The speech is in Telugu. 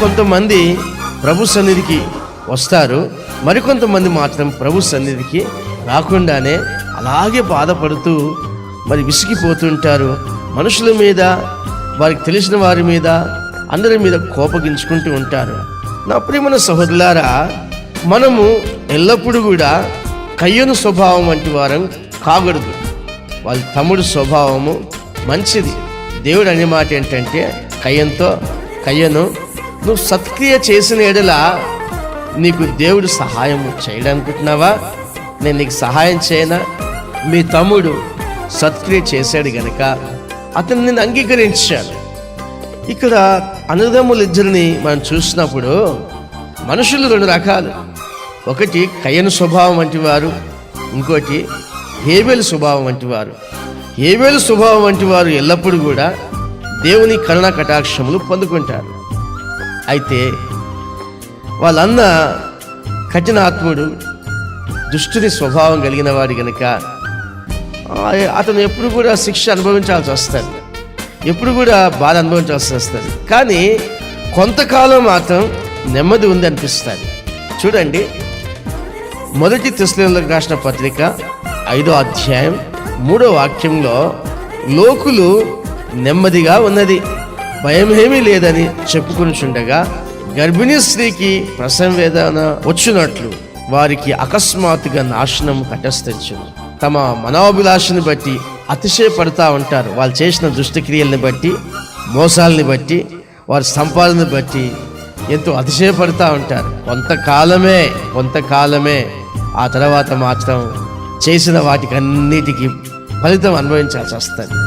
కొంతమంది ప్రభు సన్నిధికి వస్తారు. మరికొంతమంది మాత్రం ప్రభు సన్నిధికి రాకుండానే అలాగే బాధపడుతూ మరి విసిగిపోతుంటారు. మనుషుల మీద వారికి తెలిసిన వారి మీద అందరి మీద కోపగించుకుంటూ ఉంటారు. నా ప్రియమైన సహోదరులారా మనము ఎల్లప్పుడూ కూడా కయ్యను స్వభావం వంటి వారం కాకూడదు. వాళ్ళ తమ్ముడు స్వభావము మంచిది. దేవుడు అనే మాట ఏంటంటే కయ్యంతో కయ్యను నువ్వు సత్క్రియ చేసిన ఎడల నీకు దేవుడు సహాయం చేయడానుకుంటున్నావా? నేను నీకు సహాయం చేయనా? మీ తమ్ముడు సత్క్రియ చేశాడు గనక అతను నేను అంగీకరించాను. ఇక్కడ అన్నదమ్ముల ఇద్దరిని మనం చూసినప్పుడు మనుషులు రెండు రకాలు. ఒకటి కయ్యను స్వభావం వంటి వారు ఇంకోటి హేబేలు స్వభావం వంటి వారు. హేబేలు స్వభావం వంటి వారు ఎల్లప్పుడూ కూడా దేవుని కరుణ కటాక్షములు పొందుకుంటారు. అయితే వాళ్ళన్న కఠినాత్ముడు దుష్టుని స్వభావం కలిగిన వాడు గనుక అతను ఎప్పుడు కూడా శిక్ష అనుభవించాల్సి వస్తుంది. ఎప్పుడు కూడా బాధ అనుభవించాల్సి వస్తుంది. కానీ కొంతకాలం మాత్రం నెమ్మది ఉంది అనిపిస్తుంది. చూడండి మొదటి తెస్లీలకు రాసిన పత్రిక ఐదో అధ్యాయం మూడో వాక్యంలో లోకులు నెమ్మదిగా ఉన్నది. భయమేమీ లేదని చెప్పుకొనిచుండగా గర్భిణీ స్త్రీకి ప్రసవ వేదన వచ్చినట్లు వారికి అకస్మాత్తుగా నాశనం కటస్థించును తమ మనోభిలాషని బట్టి అతిశయపడతా ఉంటారు. వాళ్ళు చేసిన దుష్టక్రియల్ని బట్టి మోసాలని బట్టి వారి సంపాదనని బట్టి ఎంతో అతిశయపడతా ఉంటారు. కొంతకాలమే కొంతకాలమే ఆ తర్వాత మాత్రం చేసిన వాటికన్నిటికీ ఫలితం అనుభవించాల్సి వస్తుంది.